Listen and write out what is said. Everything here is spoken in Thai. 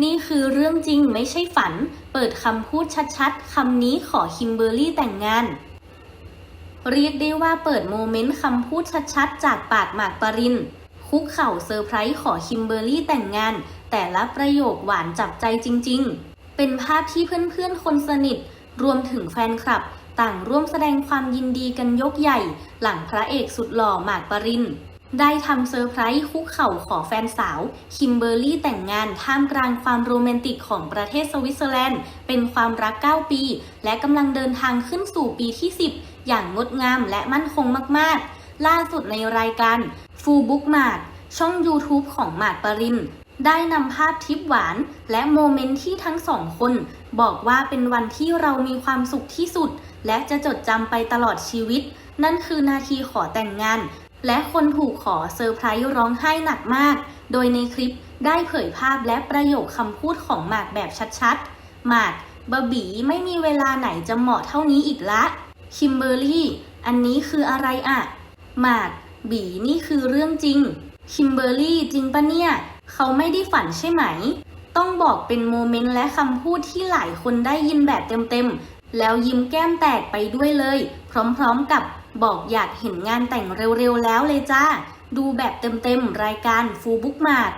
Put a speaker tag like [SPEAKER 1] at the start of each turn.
[SPEAKER 1] นี่คือเรื่องจริงไม่ใช่ฝัน เปิดคำพูดชัดๆ คำนี้ขอคิมเบอร์รี่แต่งงาน เรียกได้ว่าเปิดโมเมนต์คำพูดชัดๆ จากปากหมากปริน คุกเข่าเซอร์ไพรส์ขอคิมเบอร์รี่แต่งงาน แต่ละประโยคหวานจับใจจริงๆ เป็นภาพที่เพื่อนๆ คนสนิท รวมถึงแฟนคลับ ต่างร่วมแสดงความยินดีกันยกใหญ่ หลังพระเอกสุดหล่อหมากปริน ได้ทำเซอร์ไพรส์คุกเข่าขอแฟนสาว คิมเบอร์รี่แต่งงานท่ามกลางความโรแมนติกของประเทศสวิตเซอร์แลนด์ เป็นความรัก 9 ปี และกำลังเดินทางขึ้นสู่ปีที่ 10 อย่างงดงามและมั่นคงมากๆ ล่าสุดในรายการฟูบุ๊กมากช่อง YouTube ของหมากปรินได้นำภาพทริปหวาน และโมเมนต์ที่ทั้งสองคน บอกว่าเป็นวันที่เรามีความสุขที่สุด และจะจดจำไปตลอดชีวิต นั่นคือนาทีขอแต่งงาน และคนถูกขอเซอร์ไพรส์ร้องไห้หนักมาก โดยในคลิปได้เผยภาพและประโยคคำพูดของหมากแบบชัดๆ หมากบะบีไม่มีเวลาไหนจะเหมาะเท่านี้อีกละคิมเบอร์รี่ อันนี้คืออะไรอะหมาก บีนี่คือเรื่องจริง คิมเบอร์รี่จริงปะเนี่ย เขาไม่ได้ฝันใช่ไหม ต้องบอกเป็นโมเมนต์และคำพูดที่หลายคนได้ยินแบบเต็มๆ แล้วยิ้มแก้มแตกไปด้วยเลย พร้อมๆกับ บอกอยากเห็นงานแต่งเร็วๆแล้วเลยจ้า ดูแบบเต็มๆ รายการฟูบุ๊กมาร์